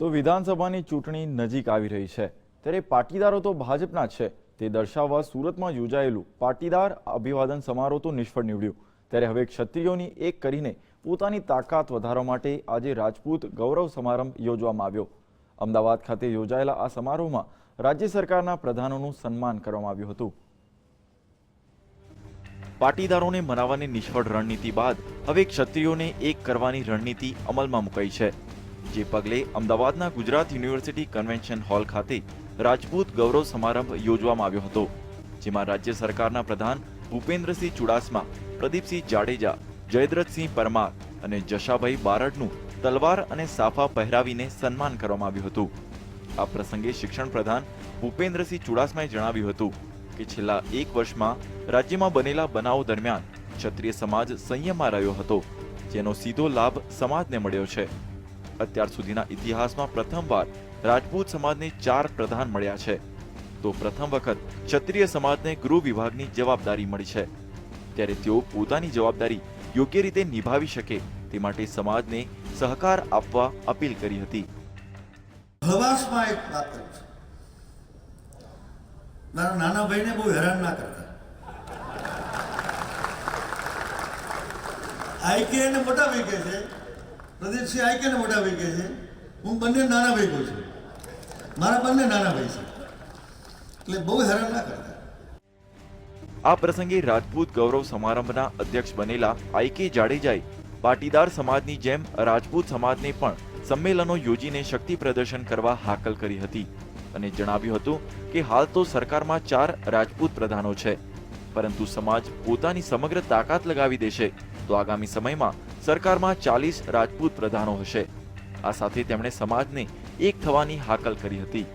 તો વિધાનસભાની ચૂંટણી નજીક આવી રહી છે. ત્યારે પાટીદારો તો ભાજપના છે. તે દર્શાવવા સુરતમાં યોજાયેલું પાટીદાર અભિવાદન સમારોહ તો નિષ્ફળ નીવડ્યું. ત્યારે હવે ક્ષત્રિયોની એક કરીને પોતાની તાકાત વધારવા માટે આજે રાજપૂત ગૌરવ સમારંભ યોજવામાં આવ્યો. અમદાવાદ ખાતે યોજાયેલા આ સમારોહમાં રાજ્ય સરકારના પ્રધાનોનું સન્માન કરવામાં આવ્યું હતું. પાટીદારોને મનાવવાની નિષ્ફળ રણનીતિ બાદ હવે ક્ષત્રિયોને એક કરવાની રણનીતિ અમલમાં મુકાઈ છે. જે પગલે અમદાવાદના ગુજરાત યુનિવર્સિટી કન્વેન્શન હોલ ખાતે રાજપૂત ગૌરવ સમારંભ યોજવામાં આવ્યો હતો, જેમાં રાજ્ય સરકારના પ્રધાન ભૂપેન્દ્રસિંહ ચુડાસમા, પ્રદીપસિંહ જાડેજા, જયદ્રથસિંહ પરમાર અને જશાભાઈ બારડનું તલવાર અને સાફા પહેરાવીને સન્માન કરવામાં આવ્યું હતું. આ પ્રસંગે શિક્ષણ પ્રધાન ભૂપેન્દ્રસિંહ ચુડાસમાએ જણાવ્યું હતું કે છેલ્લા એક વર્ષમાં રાજ્યમાં બનેલા બનાવો દરમિયાન ક્ષત્રિય સમાજ સંયમમાં રહ્યો હતો, જેનો સીધો લાભ સમાજને મળ્યો છે. અત્યાર સુધીના ઇતિહાસમાં પ્રથમવાર રાજપૂત સમાજને ચાર પ્રધાન મળ્યા છે. તો પ્રથમ વખત ક્ષત્રિય સમાજને ગૃહ વિભાગની જવાબદારી મળી છે. ત્યારે તેઓ પોતાની જવાબદારી યોગ્ય રીતે નિભાવી શકે તે માટે સમાજને સહકાર આપવા અપીલ કરી હતી. હળવાશમાં એક વાત મારા નાના ભાઈને બહુ હેરાન ના કરતા. એને મોટા ભાઈ કહે છે પ્રદીપસિંહ આઈકે ને મોટા ભાઈ કહે છે? હું બંને નાના ભાઈ કહું છું. મારા બંને નાના ભાઈ છે. એટલે બહુ હેરાન ના કરતા. આ પ્રસંગે રાજપૂત ગૌરવ સમારંભના અધ્યક્ષ બનેલા આઈકે જાડેજાએ પાટીદાર સમાજની જેમ રાજપૂત સમાજને પણ સંમેલનો યોજીને શક્તિ પ્રદર્શન કરવા હાકલ કરી હતી અને જણાવ્યું હતું કે હાલ તો સરકારમાં ચાર રાજપૂત પ્રધાનો છે, પરંતુ સમાજ પોતાની સમગ્ર તાકાત લગાવી દેશે તો આગામી સમયમાં સરકારમાં ચાલીસ રાજપૂત પ્રધાનો હશે. આ સાથે તેમણે સમાજને એક થવાની હાકલ કરી હતી.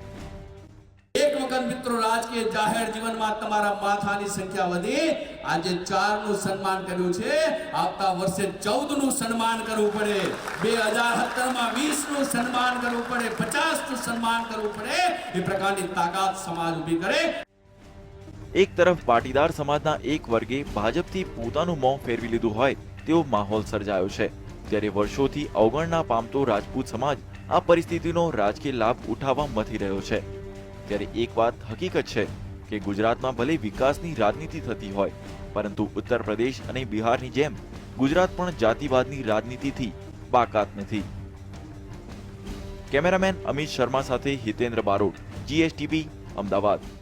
મિત્રો, રાજકીય જાહેર જીવનમાં તમારા માથાની સંખ્યા વધી. આજે ચારનું સન્માન કર્યું છે. આવતા વર્ષે ચૌદનું સન્માન કરવું પડે. બે હજાર સત્તરમાં વીસનું સન્માન કરવું પડે. પચાસનું સન્માન કરવું પડે. એ પ્રકારની તાકાત સમાજ ઊભી કરે. એક તરફ પાટીદાર સમાજના એક વર્ગે ભાજપથી પોતાનું મોં ફેરવી લીધું હોય તેવો માહોલ સર્જાયો છે. ત્યારે વર્ષોથી અવગણના પામતો રાજપૂત સમાજ આ પરિસ્થિતિનો રાજકીય લાભ ઉઠાવવા મથી રહ્યો છે. ત્યારે એક વાત હકીકત છે કે ગુજરાતમાં ભલે વિકાસની રાજનીતિ થતી હોય, પરંતુ ઉત્તર પ્રદેશ અને બિહારની જેમ ગુજરાત પણ જાતિવાદની રાજનીતિથી બાકાત નથી. કેમેરામેન અમિત શર્મા સાથે હિતેન્દ્ર બારોટ, જીએસટીવી, અમદાવાદ.